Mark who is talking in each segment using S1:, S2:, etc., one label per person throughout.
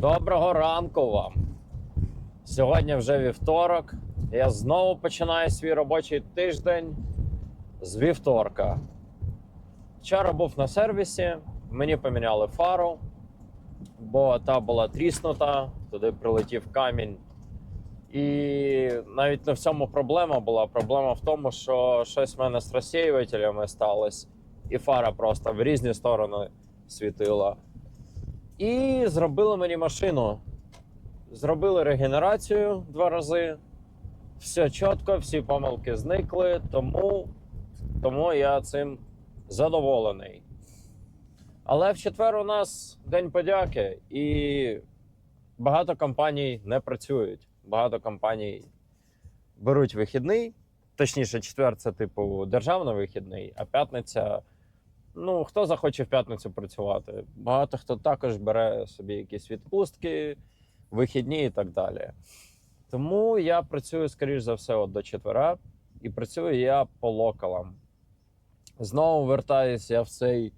S1: Доброго ранку вам. Сьогодні вже вівторок. Я знову починаю свій робочий тиждень з вівторка. Вчора був на сервісі, мені поміняли фару, бо та була тріснута, туди прилетів камінь. І навіть не в цьому проблема була. Проблема в тому, що щось в мене з розсіювателями сталося, і фара просто в різні сторони світила. І зробили мені машину. Зробили регенерацію два рази. Все чітко, всі помилки зникли, тому, тому я цим задоволений. Але в четвер у нас День подяки, і багато компаній не працюють. Багато компаній беруть вихідний. Точніше, четвер це типу державний вихідний, а п'ятниця. Ну, хто захоче в п'ятницю працювати? Багато хто також бере собі якісь відпустки, вихідні і так далі. Тому я працюю, скоріш за все, от до четвера, і працюю я по локалам. Знову вертаюся я в цей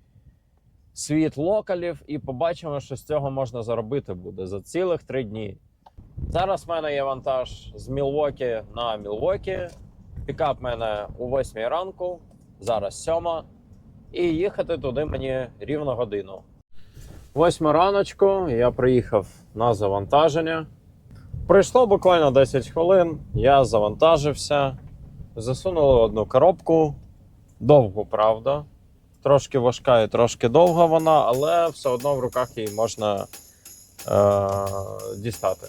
S1: світ локалів і побачимо, що з цього можна заробити буде за цілих три дні. Зараз в мене є вантаж з Мілвокі на Мілвокі. Пікап в мене о 8 ранку, зараз 7. І їхати туди мені рівно годину. Восьма раночку я приїхав на завантаження. Пройшло буквально 10 хвилин. Я завантажився, засунули одну коробку. Довгу, правда. Трошки важка і трошки довга вона, але все одно в руках її можна е- дістати.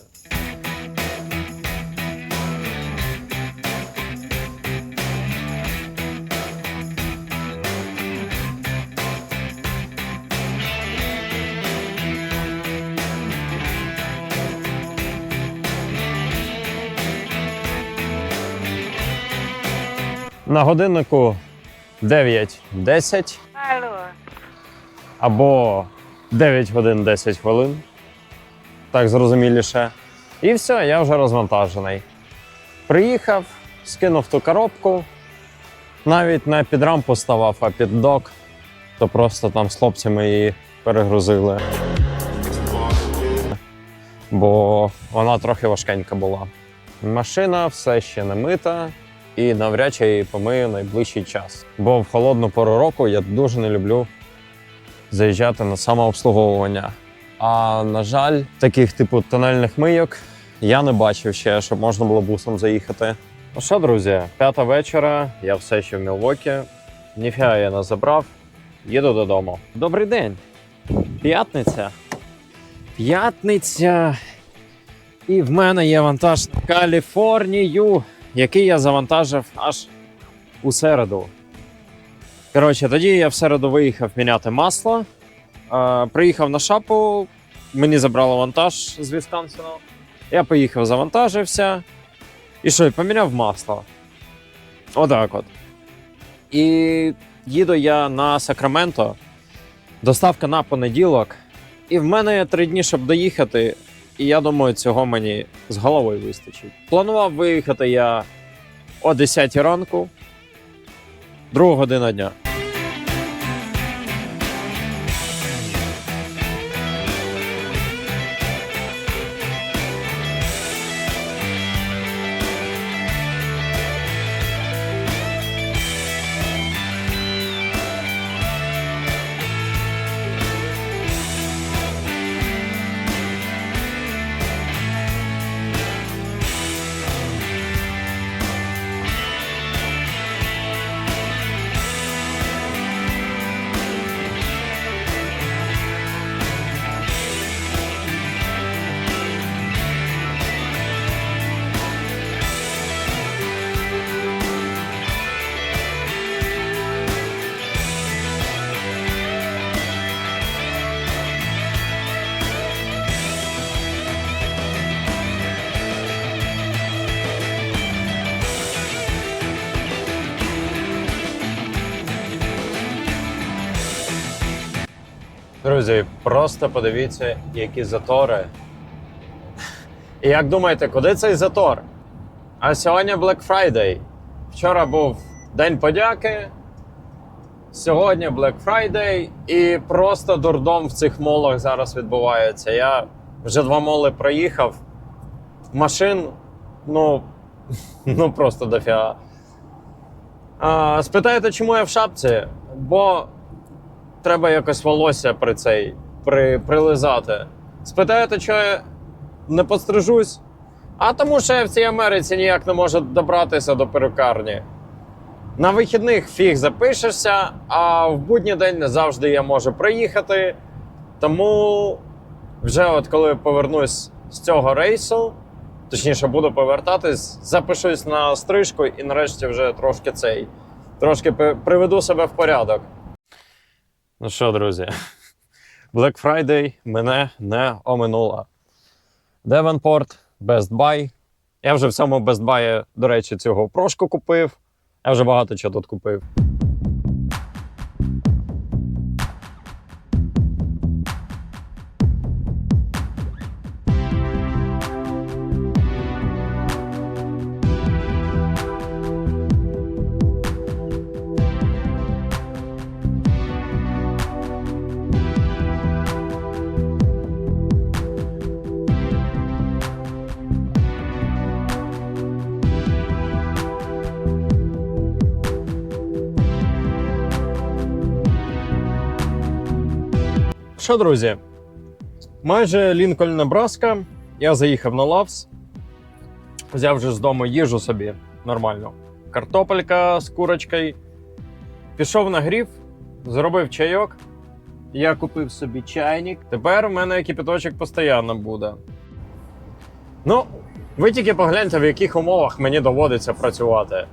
S1: На годиннику 9.10
S2: Алло,
S1: або 9 годин 10 хвилин. Так зрозуміліше. І все, я вже розвантажений. Приїхав, скинув ту коробку, навіть не під рампу ставав, а під док, то просто там з хлопцями її перегрузили. Бо вона трохи важкенька була. Машина все ще не мита, і навряд чи помию найближчий час. Бо в холодну пору року я дуже не люблю заїжджати на самообслуговування. А на жаль, таких типу тонельних мийок я не бачив ще, щоб можна було бусом заїхати. Ну що, друзі, п'ята вечора, я все ще в Мілвокі. Ніфіга я не забрав. Їду додому. Добрий день. П'ятниця. П'ятниця. І в мене є вантаж на Каліфорнію, який я завантажив аж у середу. Коротше, тоді я в середу виїхав міняти масло. Е, приїхав на шапу, мені забрало вантаж з Вісконсину. Я поїхав, завантажився. І що, і поміняв масло. Отак от. І їду я на Сакраменто. Доставка на понеділок. І в мене три дні, щоб доїхати. І я думаю, цього мені з головою вистачить. Планував виїхати я о 10 ранку, друга година дня. Друзі, просто подивіться, які затори. І як думаєте, куди цей затор? А сьогодні Black Friday. Вчора був День подяки. Сьогодні Black Friday, і просто дурдом в цих молах зараз відбувається. Я вже два моли проїхав. Машин, ну, ну просто дофіга. А, спитаєте, чому я в шапці? Бо треба якось волосся при цей при, прилизати. Спитаєте, чого я не пострижусь? А тому що я в цій Америці ніяк не можу добратися до перукарні. На вихідних фіг запишешся, а в будній день не завжди я можу приїхати. Тому вже от коли повернусь з цього рейсу, точніше буду повертатись, запишусь на стрижку і нарешті вже трошки цей. Трошки приведу себе в порядок. Ну що, друзі, Black Friday мене не оминула. Девенпорт, Best Buy. Я вже в цьому Best Buy, до речі, цього прошку купив. Я вже багато чого тут купив. Що, друзі? Майже Лінкольн Небраска. Я заїхав на Лавс. Взяв вже з дому їжу собі нормально. Картопелька з курочкою. Пішов на грів, зробив чайок. Я купив собі чайник. Тепер в мене кипяточок постійно буде. Ну, ви тільки погляньте, в яких умовах мені доводиться працювати.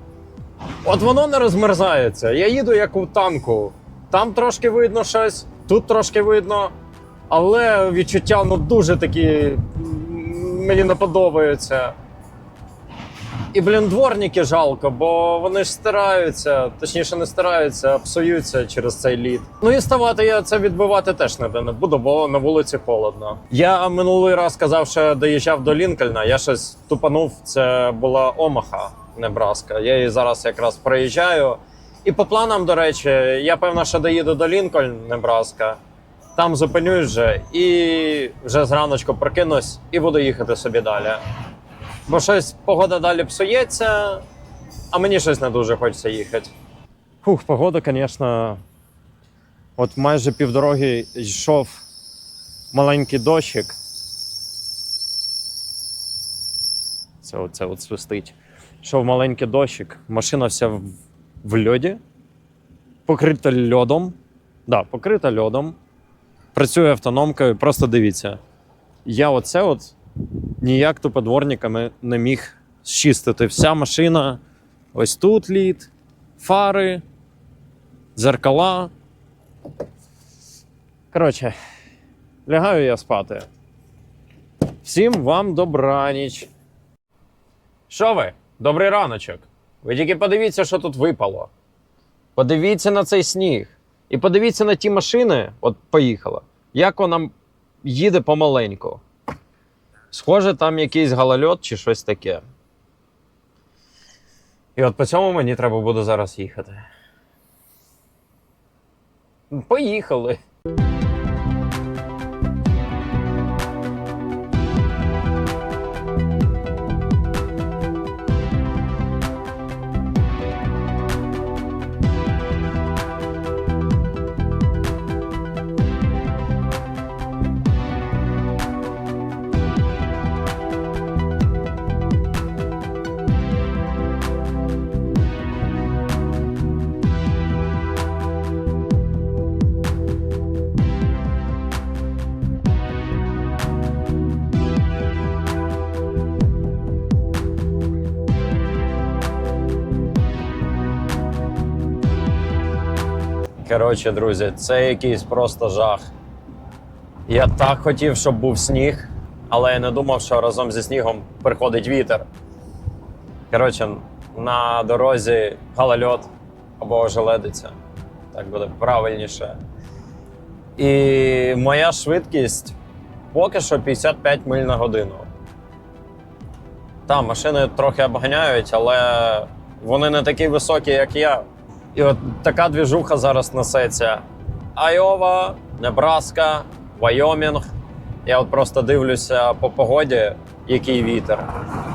S1: От воно не розмерзається. Я їду як у танку. Там трошки видно щось, тут трошки видно. Але відчуття ну дуже такі мені не подобаються. І, блін, дворники жалко, бо вони ж стираються, точніше, не стираються, а псуються через цей лід. Ну і ставати я це відбивати теж не буду, бо на вулиці холодно. Я минулий раз казав, що доїжджав до Лінкольна, я щось тупанув. Це була Омаха, Небраска. Я її зараз якраз проїжджаю. І по планам, до речі, я певно, що доїду до Лінкольн, Небраска. Там зупинюсь вже і вже зраночку прокинусь і буду їхати собі далі. Бо щось погода далі псується, а мені щось не дуже хочеться їхати. Фух, погода, звісно. От майже півдороги йшов маленький дощик. Це оце от свистить. Йшов маленький дощик, машина вся в, в льоді, покрита льодом. Да, покрита льодом. Працює автономкою. Просто дивіться. Я оце от ніяк тупо дворниками не міг зчистити. Вся машина. Ось тут лід, фари, дзеркала. Коротше, лягаю я спати. Всім вам добраніч. Що ви? Добрий раночок. Ви тільки подивіться, що тут випало. Подивіться на цей сніг. І подивіться на ті машини, от поїхала, як вона їде помаленьку. Схоже, там якийсь галальот чи щось таке. І от по цьому мені треба буде зараз їхати. Поїхали. Коротше, друзі, це якийсь просто жах. Я так хотів, щоб був сніг, але я не думав, що разом зі снігом приходить вітер. Коротше, на дорозі галальот або ожеледиця. Так буде правильніше. І моя швидкість поки що 55 миль на годину. Та, машини трохи обганяють, але вони не такі високі, як я. І от така двіжуха зараз несеться. Айова, Небраска, Вайомінг. Я от просто дивлюся по погоді, який вітер.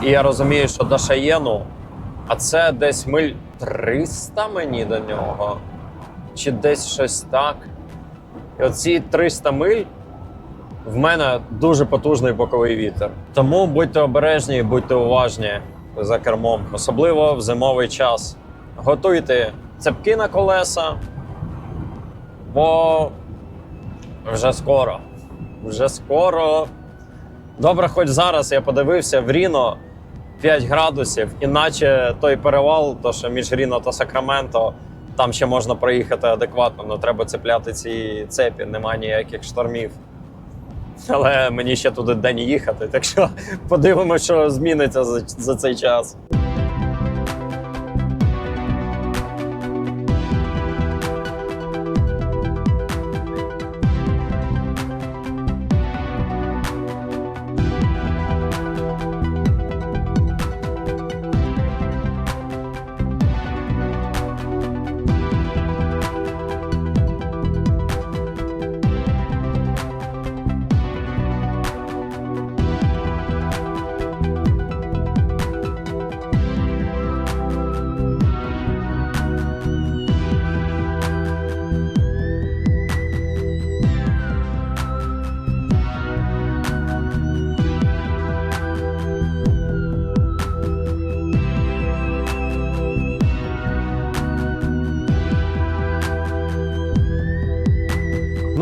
S1: І я розумію, що до Шаєну, а це десь миль 300 мені до нього. Чи десь щось так. І оці 300 миль в мене дуже потужний боковий вітер. Тому будьте обережні будьте уважні за кермом, особливо в зимовий час. Готуйте цепки на колеса, бо вже скоро. Вже скоро. Добре, хоч зараз я подивився в Ріно 5 градусів, іначе той перевал, то що між Ріно та Сакраменто, там ще можна проїхати адекватно, але треба цепляти ці цепі, немає ніяких штормів. Але мені ще туди день їхати, так що подивимося, що зміниться за, за цей час.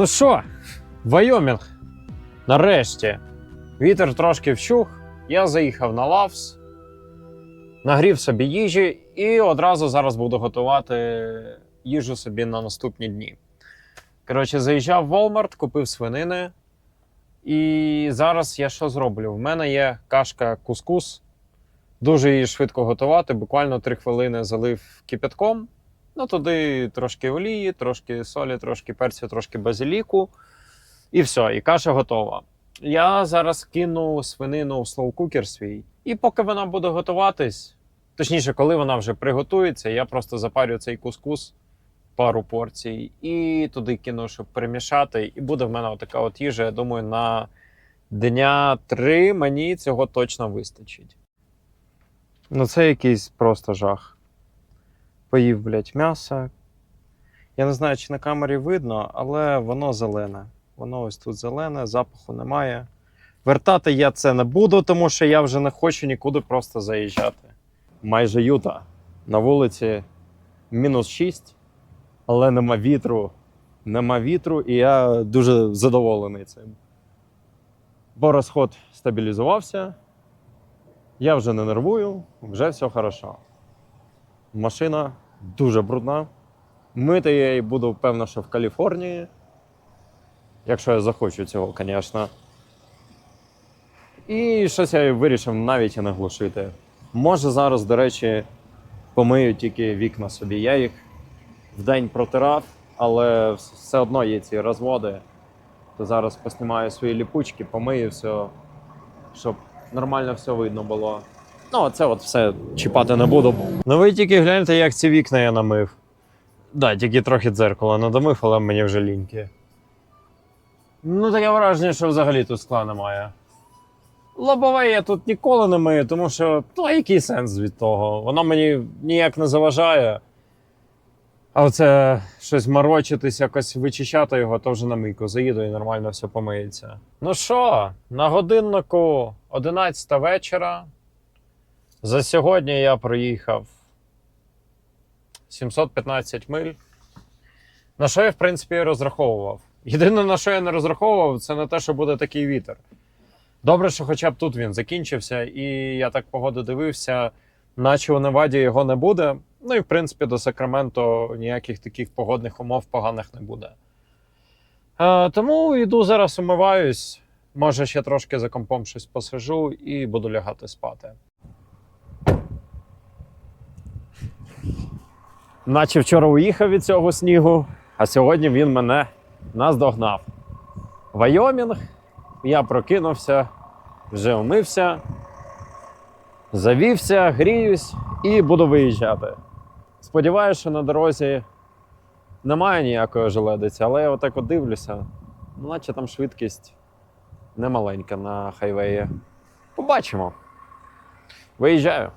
S1: Ну що, Вайомінг. Нарешті. Вітер трошки вщух. Я заїхав на лавс, нагрів собі їжі і одразу зараз буду готувати їжу собі на наступні дні. Коротше, заїжджав в Walmart, купив свинини. І зараз я що зроблю? В мене є кашка кускус. Дуже її швидко готувати. Буквально 3 хвилини залив кипятком. Ну, туди трошки олії, трошки солі, трошки перцю, трошки базиліку. І все, і каша готова. Я зараз кину свинину в слоукукер свій. І поки вона буде готуватись, точніше, коли вона вже приготується, я просто запарю цей кускус, пару порцій, і туди кину, щоб перемішати. І буде в мене така от їжа. Я думаю, на дня три мені цього точно вистачить. Ну, це якийсь просто жах поїв, блядь, м'ясо. Я не знаю, чи на камері видно, але воно зелене. Воно ось тут зелене, запаху немає. Вертати я це не буду, тому що я вже не хочу нікуди просто заїжджати. Майже юта. На вулиці мінус 6, але нема вітру. Нема вітру, і я дуже задоволений цим. Бо розход стабілізувався. Я вже не нервую, вже все хорошо. Машина дуже брудна. Мити я її буду, певно, що в Каліфорнії. Якщо я захочу цього, звісно. І щось я вирішив навіть і не глушити. Може, зараз, до речі, помию тільки вікна собі. Я їх вдень протирав, але все одно є ці розводи. То зараз поснімаю свої ліпучки, помию все, щоб нормально все видно було. Ну, це от все чіпати не буду. Ну ви тільки гляньте, як ці вікна я намив. Да, тільки трохи дзеркало надомив, але мені вже ліньки. Ну, таке враження, що взагалі тут скла немає. Лобове я тут ніколи не мию, тому що ну, який сенс від того? Воно мені ніяк не заважає. А оце щось морочитись, якось вичищати його, то вже на мийку заїду і нормально все помиється. Ну що, на годиннику 11 вечора. За сьогодні я проїхав 715 миль. На що я, в принципі, розраховував. Єдине, на що я не розраховував, це на те, що буде такий вітер. Добре, що хоча б тут він закінчився, і я так погоду дивився, наче у Неваді його не буде. Ну і в принципі до Сакраменто ніяких таких погодних умов поганих не буде. Е, тому йду зараз умиваюсь. Може, ще трошки за компом щось посижу і буду лягати спати. Наче вчора уїхав від цього снігу, а сьогодні він мене наздогнав. Вайомінг, я прокинувся, вже умився, завівся, гріюсь і буду виїжджати. Сподіваюся, що на дорозі немає ніякої желедиці, але я отак от дивлюся, ну, наче там швидкість немаленька на хайвеї. Побачимо. Виїжджаю.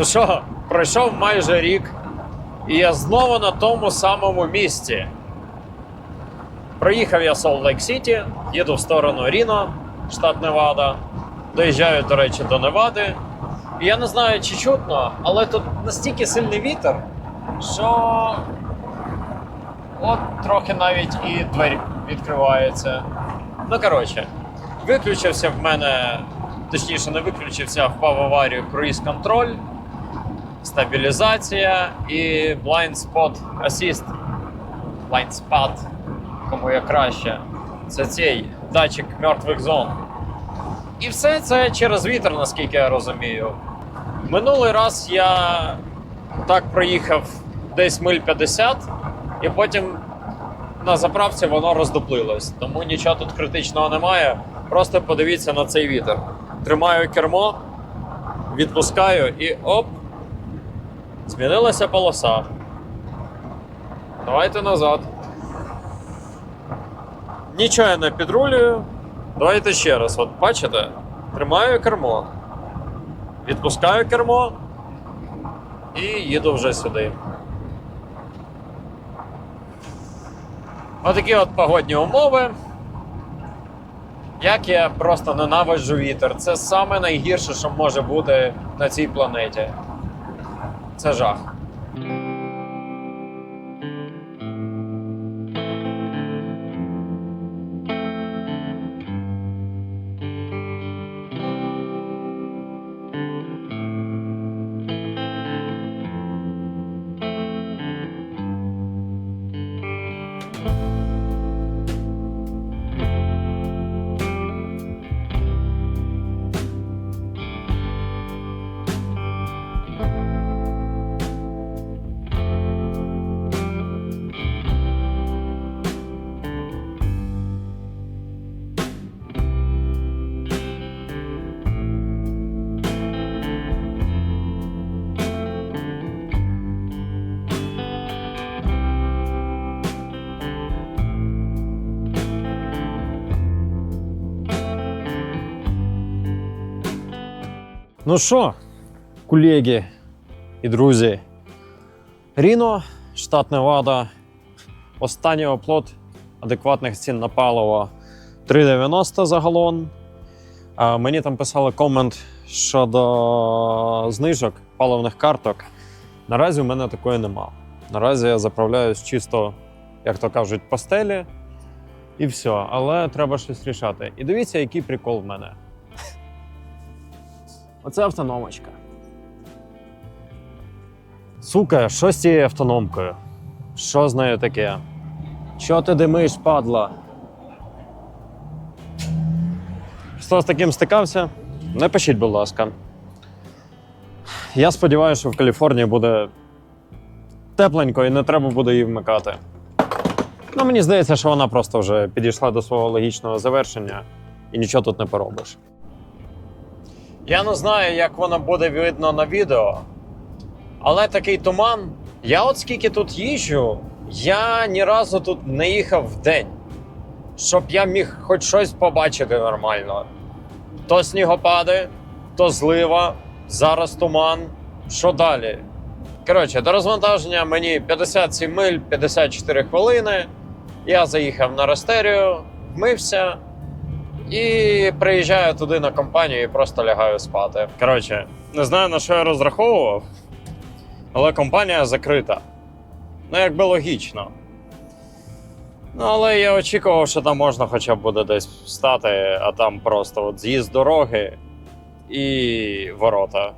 S1: Ну що, пройшов майже рік, і я знову на тому самому місці. Проїхав я Солт Лейк Сіті, їду в сторону Ріно, штат Невада. Доїжджаю, до речі, до Невади. І я не знаю, чи чутно, але тут настільки сильний вітер, що от трохи навіть і двері відкриваються. Ну, коротше, виключився в мене, точніше, не виключився, впав в аварію круїз контроль, стабілізація і blind spot assist. Blind spot, кому як краще. Це цей датчик мертвих зон. І все це через вітер, наскільки я розумію. Минулий раз я так проїхав десь миль 50, і потім на заправці воно роздуплилось. Тому нічого тут критичного немає. Просто подивіться на цей вітер. Тримаю кермо, відпускаю і оп! Змінилася полоса. Давайте назад. Нічого я не підрулюю. Давайте ще раз. От бачите? Тримаю кермо. Відпускаю кермо і їду вже сюди. Отакі от погодні умови. Як я просто ненавиджу вітер. Це саме найгірше, що може бути на цій планеті. Це жах. Ну що, колеги і друзі, Ріно, штат Невада, останній оплот адекватних цін на паливо 3,90 за галон. А мені там писали комент щодо знижок паливних карток. Наразі в мене такої нема. Наразі я заправляюсь чисто, як то кажуть, по стелі. І все, але треба щось рішати. І дивіться, який прикол в мене. Оце автономочка. Сука, що з цією автономкою? Що з нею таке? Що ти димиш, падла? Хто з таким стикався? Не пишіть, будь ласка. Я сподіваюся, що в Каліфорнії буде тепленько і не треба буде її вмикати. Ну, мені здається, що вона просто вже підійшла до свого логічного завершення і нічого тут не поробиш. Я не знаю, як воно буде видно на відео, але такий туман. Я от скільки тут їжджу, я ні разу тут не їхав в день, щоб я міг хоч щось побачити нормально. То снігопади, то злива, зараз туман. Що далі? Коротше, до розвантаження мені 57 миль, 54 хвилини. Я заїхав на Ростерію, вмився і приїжджаю туди на компанію і просто лягаю спати. Коротше, не знаю на що я розраховував, але компанія закрита. Ну, якби логічно. Ну, але я очікував, що там можна хоча б буде десь встати, а там просто от з'їзд дороги і ворота.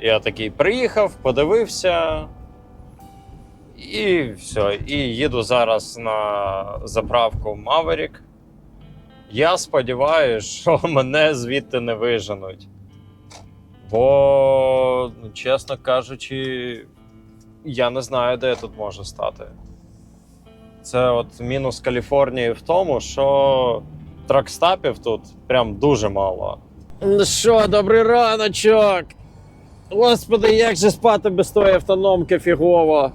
S1: Я такий приїхав, подивився. І все. І їду зараз на заправку Maverick. Я сподіваюся, що мене звідти не виженуть. Бо, ну, чесно кажучи, я не знаю, де я тут можу стати. Це от мінус Каліфорнії в тому, що тракстапів тут прям дуже мало. Ну що, добрий раночок! Господи, як же спати без тої автономки фігово.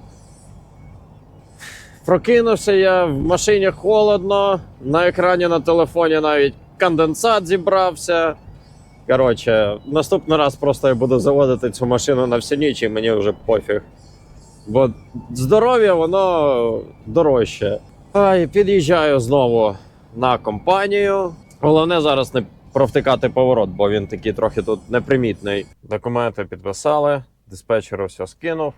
S1: Прокинувся я в машині холодно, на екрані на телефоні навіть конденсат зібрався. Коротше, наступний раз просто я буду заводити цю машину на всю ніч і мені вже пофіг. Бо здоров'я воно дорожче. Ай, під'їжджаю знову на компанію. Головне зараз не провтикати поворот, бо він такий трохи тут непримітний. Документи підписали, диспетчеру все скинув.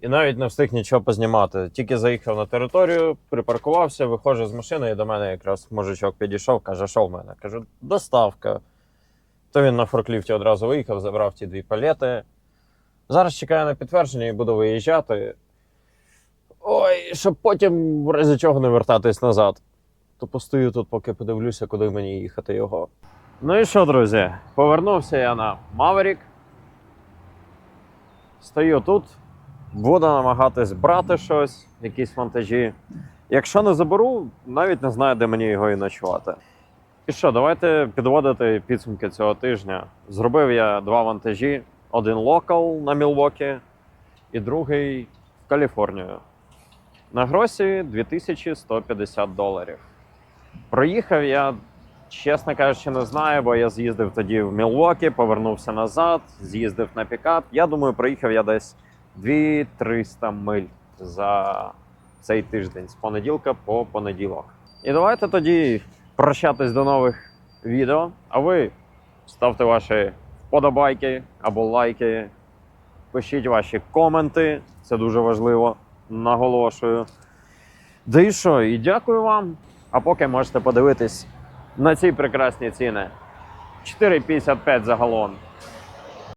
S1: І навіть не встиг нічого познімати. Тільки заїхав на територію, припаркувався, виходжу з машини, і до мене якраз мужичок підійшов, каже, що в мене? Кажу, доставка. То він на форкліфті одразу виїхав, забрав ті дві палети. Зараз чекаю на підтвердження і буду виїжджати. Ой, щоб потім в разі чого не вертатись назад. То постою тут, поки подивлюся, куди мені їхати його. Ну і що, друзі? Повернувся я на Maverick. Стою тут, буду намагатись брати щось, якісь вантажі. Якщо не заберу, навіть не знаю, де мені його і ночувати. І що, давайте підводити підсумки цього тижня. Зробив я два вантажі: один локал на Мілвокі і другий в Каліфорнію. На гросі 2150 доларів. Проїхав я, чесно кажучи, не знаю, бо я з'їздив тоді в Мілвокі, повернувся назад, з'їздив на пікап. Я думаю, проїхав я десь 2-300 миль за цей тиждень з понеділка по понеділок. І давайте тоді прощатись до нових відео. А ви ставте ваші вподобайки або лайки, пишіть ваші коменти, це дуже важливо, наголошую. Да і що, і дякую вам. А поки можете подивитись на ці прекрасні ціни. 4,55 за галон.